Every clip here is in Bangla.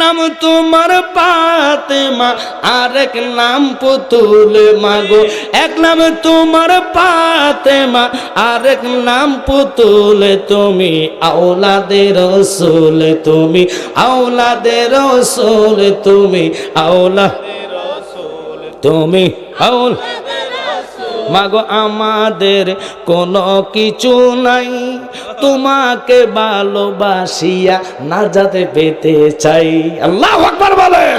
নাম তোমার পাতেমা আরেক নাম পুতুল মাগো। এক নাম তোমার পাতেমা আরেক নাম পুতুল, তুমি আওলাদের রসুল, তুমি আওলাদের রসুল, তুমি আওলা তুমি আউল মাগো, আমাদের কোনো কিছু নাই। তোমাকে ভালোবাসিয়া না যাতে পেতে চাই। আল্লাহ আকবার বলেন।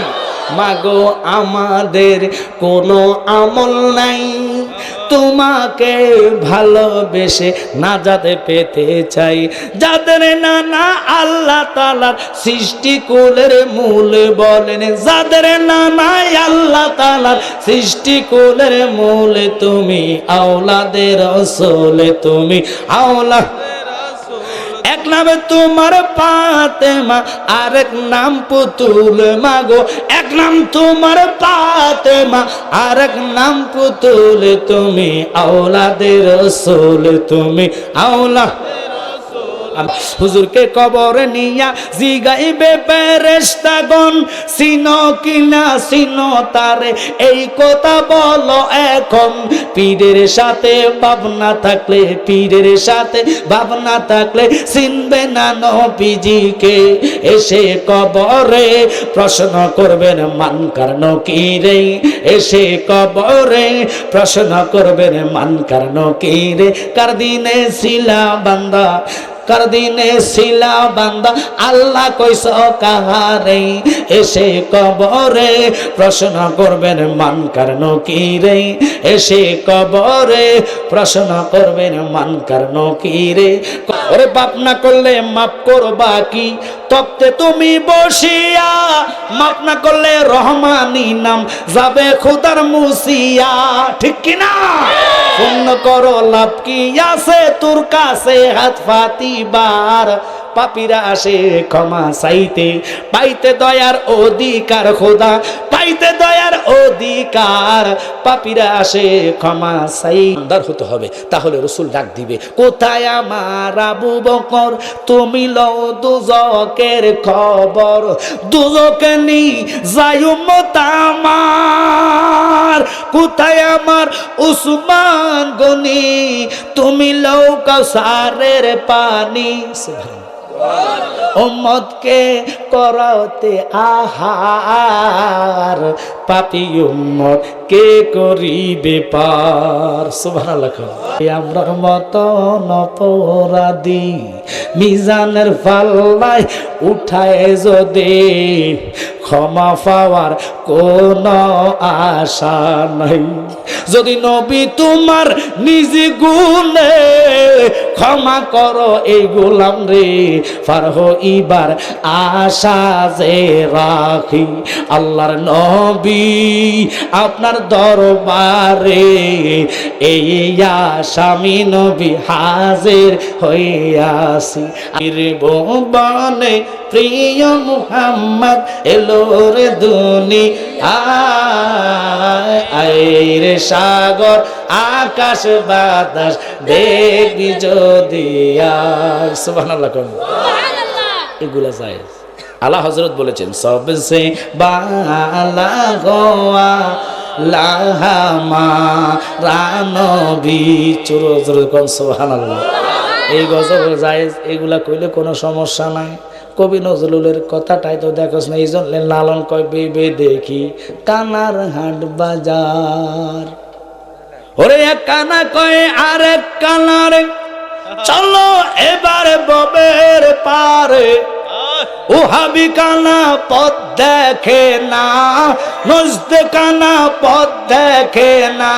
মাগো, আমাদের কোনো আমল নাই। তোমাকে ভালোবেসে না যাতে পেতে চাই। যাদের নানা আল্লাহ তালার সৃষ্টি কুলের মূল বলেন, যাদের নানাই আল্লাহ তালার সৃষ্টি কুলের মূল, তুমি আওলাদের রসলে, তুমি আওলা নামে তোমার পাতে মা আরেক নাম পুতুল মাগো। এক নাম তোমার পাতে মা আরেক নাম পুতুল, তুমি আওলাদের রসুল, তুমি আওলা হুজুরকে কবর নিয়া জিগাইবে পেরেস্তাগন সিনো কিনা সিনো তারে, এই কথা বলো এখন। পীরের সাথে ভাবনা থাকলে, পীরের সাথে ভাবনা থাকলে চিনবে না নবীজিকে। এসে কবরে প্রশ্ন করবেন, মান কারণ কি রে? এসে কবরে প্রশ্ন করবেন, মান কারণ কি রে? কার দিনে শিলা বান্দা? কার দিনে শিলা বান্দা। আল্লাহ কইস কাহারে, এসে কবরে প্রশ্ন করবেন, মান কারণ কি রে? এসে কবরে প্রশ্ন করবেন, মান কারণ কি রে? ওরে বাপ না করলে মাফ করবা কি? তপ্তে তুমি বসিয়া মাপ না করলে রহমানি নাম যাবে খুদার মুসিয়া। ঠিক কিনা? পূর্ণ করো, লাভ কি আছে? তোর কাছে হাত ফাতিবার পাপিরা আসে ক্ষমা চাইতে। পাইতে দয়ার অধিকার খোদা পাইতে দয়ার অধিকার। পাপিরা আসে, ক্ষমা চাই। আন্দার হতে হবে, তাহলে রসুল ডাক দিবে, কোথায় আমার আবু বকর? তুমি লও দুজকের খবর। দুজকে নি যাইমত আমার। কোথায় আমার উসমান গনি? তুমি লও কসারের পানি। উম্মতকে করতে আহার। পাপি উম্মত কে করিবে পার? সুবহানাল্লাহ আমরা মতন অপরাধী, মিজানের পাল্লায় উঠায় যদি ক্ষমা পাওয়ার কোন আশা নাই। যদি নবী তোমার নিজে গুলে ক্ষমা করো এই গোলাম রে পার হইবার আশা যে রাখি। আল্লাহর নবী আপনার দরবারে এই আসামি নবী হাজির হইয়াছি। রে বনে প্রিয় মুহাম্মদ এলো রে দুনি। আইরে সাগর আকাশ বাতাস দেখবি যদি সুবহানাল্লাহ কম এগুলা যায় আল্লাহ হজরত বলেছেন সবসে বালা গোয়া লাহামা রানবি চুর কম সুবহানাল্লাহ। এই গজল জায়েজ এগুলা কইলে কোনো সমস্যা নাই। কবি নজরুলের কথাটাই তো দেখোস না এই জন্য লালন কয় দেখি কানার হাট বাজার। ওরে এক কানা কয়ে, আর এক কানার। চলো এবারে ববের পারে। ও হাবি কানা পথ দেখে না নজদে কানা পথ দেখে না,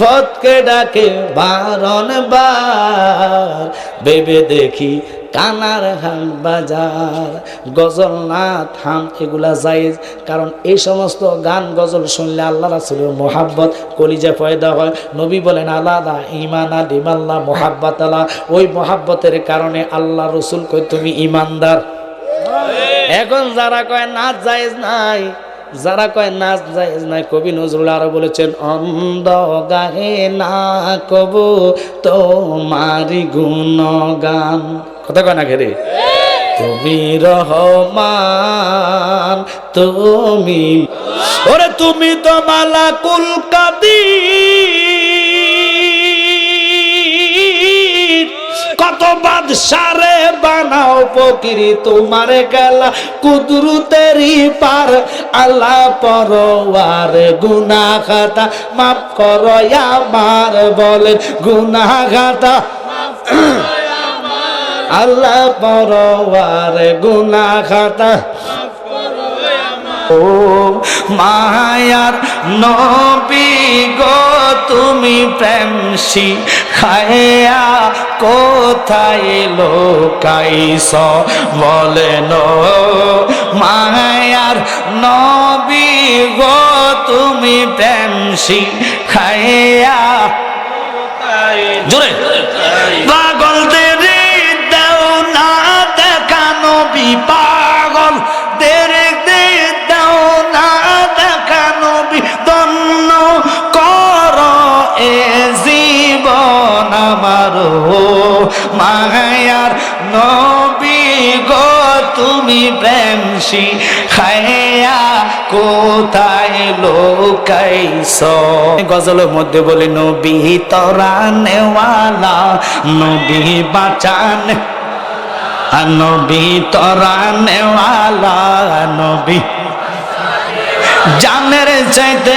পথকে ডাকে বারণ বার বেবে দেখি কানার হাল বাজার, গজল না থাম, এগুলা জায়েজ। কারণ এই সমস্ত গান, গজল শুনলে আল্লাহ রাসুলের মোহাব্বত, কলিজা পয়দা হয়। নবী বলেন আলাদা ইমানা ডিমাল্লা মোহাব্বত আলা ওই মোহাব্বতের কারণে আল্লাহ রসুল কই তুমি ইমানদার এখন যারা কয়, নাচ জায়েজ নাই। যারা কয়, নাচ জায়েজ নাই। কবি নজরুল আরও বলেছেন অন্ধ গাহে না কবু তোমারি গুণগান। কথা কয় না ঘেরে? তুমি রহমান, তুমি ওরে তুমি তো মালা কুলকাদির কত বাদশারে বানাও পকিরি তোমার গেলা কুদরতেরই পার। আল্লাহ পরওয়ার গুনা খাতা মাফ করো আমার বলেন গুনা খাতা আল্লাহ পরওয়ার গুনা খাতা ও মায়ার নবী গো, তুমি প্রেম খায়া কোথায় লোকাইস বলেন মায়ার নবী গো তুমি প্রেমসি খায়া জোরে। আমার মায়ার নবী গো, তুমি প্রেম খায়া কোথায় লোকাইছ? গজলের মধ্যে বলে, নবী তরা নেওয়ালা, নবী বাঁচান। নবী তরা নেওয়ালা, নবী জানের চাইতে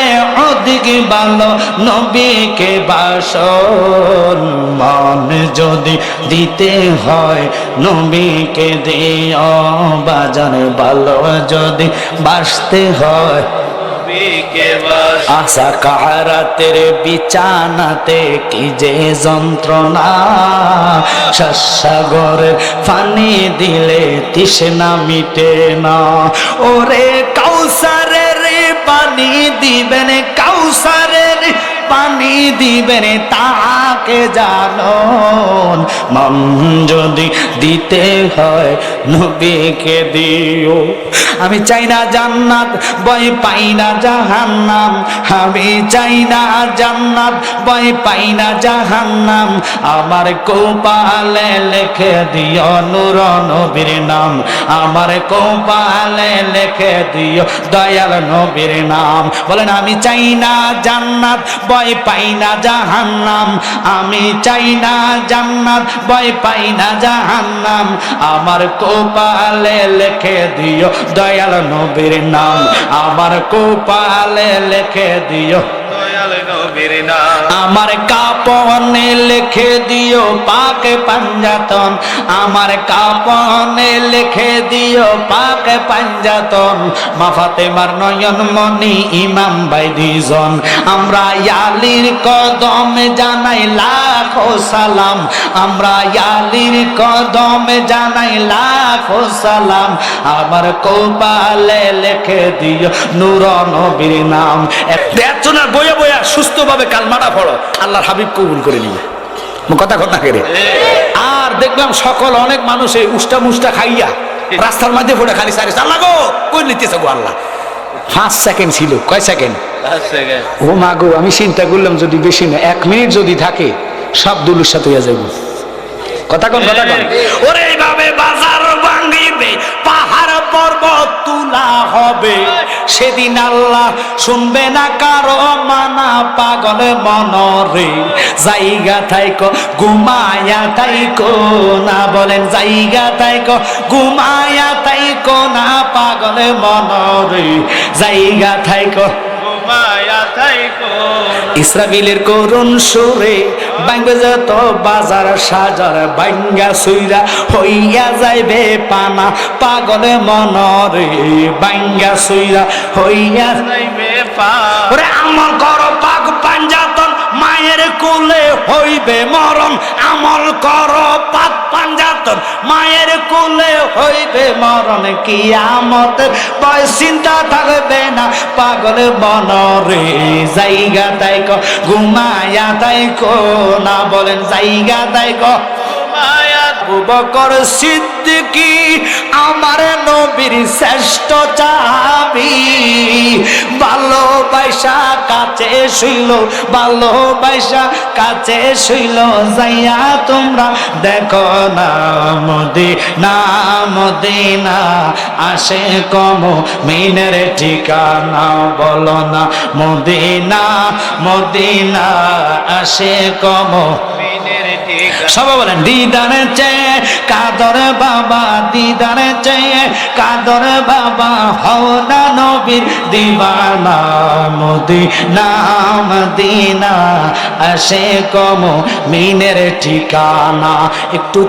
অধিক ভালো নবীকে বাসন মন যদি দিতে হয় নবীকে দিও বাজার ভালো যদি বাসতে হয়। আশা কাহারাতের বিছানাতে কি যে যন্ত্রণা? শস্যাগরের পানি দিলে তৃষ্ণা মিটে না। ওরে কাউসারের পানি দিবেন কাউসারের পানি দিবেন তাকে জানন। মন যদি দিতে হয় নবীকে দিও। আমি চাই না জান্নাত বই পাই না জাহান্নাম। আমি চাই না জান্নাত বই পাই না জাহান্নাম। আমার কৌপালে লেখে দিও নূর নবীর নাম। আমার কৌপালে লেখে দিও দয়াল নবীর নাম। বলেন, আমি চাই না জান্নাত বই পাই না জাহান্নাম। আমি চাই না জান্নাত, ভয় পাই না জাহান্নাম। আমার কোপালে লেখে দিও দয়াল নবীর নাম। আমার কোপালে লেখে দিও আমার কাপনে লিখে দিও পাক পাঞ্জাতন। আমার কাপনে লিখে দিও পাক পাঞ্জাতন। মাফাতে মার নয়ন মনি ইমাম ভাই দুইজন আমরা ইয়ালির কদম জানাই লাখ সালাম। আমরা ইয়ালির কদম জানাই লাখ সালাম। আমার কৌপালে লিখে দিও নূর নবীর নাম। বইয়া বইয়া সুস্থভাবে কালমাটা পড়ো আল্লাহর হাবিব কবুল করে নিবে। কথা কথা কেড়ে আর দেখলাম সকল অনেক মানুষ এই উষ্টা মুষ্টা খাইয়া রাস্তার মাঝে ফোটা খালি সারি আল্লাহ গো কই নিতেছে গো আল্লাহ? পাঁচ সেকেন্ড ছিল কয় সেকেন্ড? ও মা গো আমি চিন্তা করলাম যদি বেশি না এক মিনিট যদি থাকে সব দুলুর সাথে হইয়া যাব কথা কোন কথা কোন। ওরে এইভাবে বাজার ভাঙিবে পাহাড় পর্বত তুলা হবে। সেদিন আল্লাহ শুনবে না কারও মানা পাগল মনরে। জায়গা থাইকো ঘুমায়া থাইকো না বলেন জায়গা থাইকো ঘুমায়া থাইকো না পাগল মনরে। জায়গা থাইকো ইসরাবিলের করুণ সুরে বাঙ্গে যত বাজার, সাজার বাঙ্গা সুইরা হইয়া যাইবে পানা। পাগলে মনর বাঙ্গা সুইরা হইয়া যাইবে পা আমল কর পাগ পাঞ্জাতন, মায়ের কোলে হইবে মরণ। আমল কর পাক পাঞ্জাতন, মায়ের কোলে হইবে মরণ কিয়ামতের ভয় চিন্তা থাকবে না, পাগল মনরে জায়গা তাই ক ঘুমায়া তাই কো না বলেন জায়গা তাই ক সিদ্দিকি, আমার নবীর শ্রেষ্ঠ চাম নবী ভালোবাসা কাছে শুইল ভালোবাসা কাছে শুইল, যাইয়া তোমরা দেখো না মদিনা মদিনা আসে কম মিনের ঠিকানা, বলো না মদিনা মদিনা আসে কম সবাই বলেন, দিদারে চেয়ে কাদর বাবা, দিদারে চেয়ে কাদর বাবা হও না নবীর দিবানা মদিনা মদিনা আসে কম মিনের ঠিকানা, একটু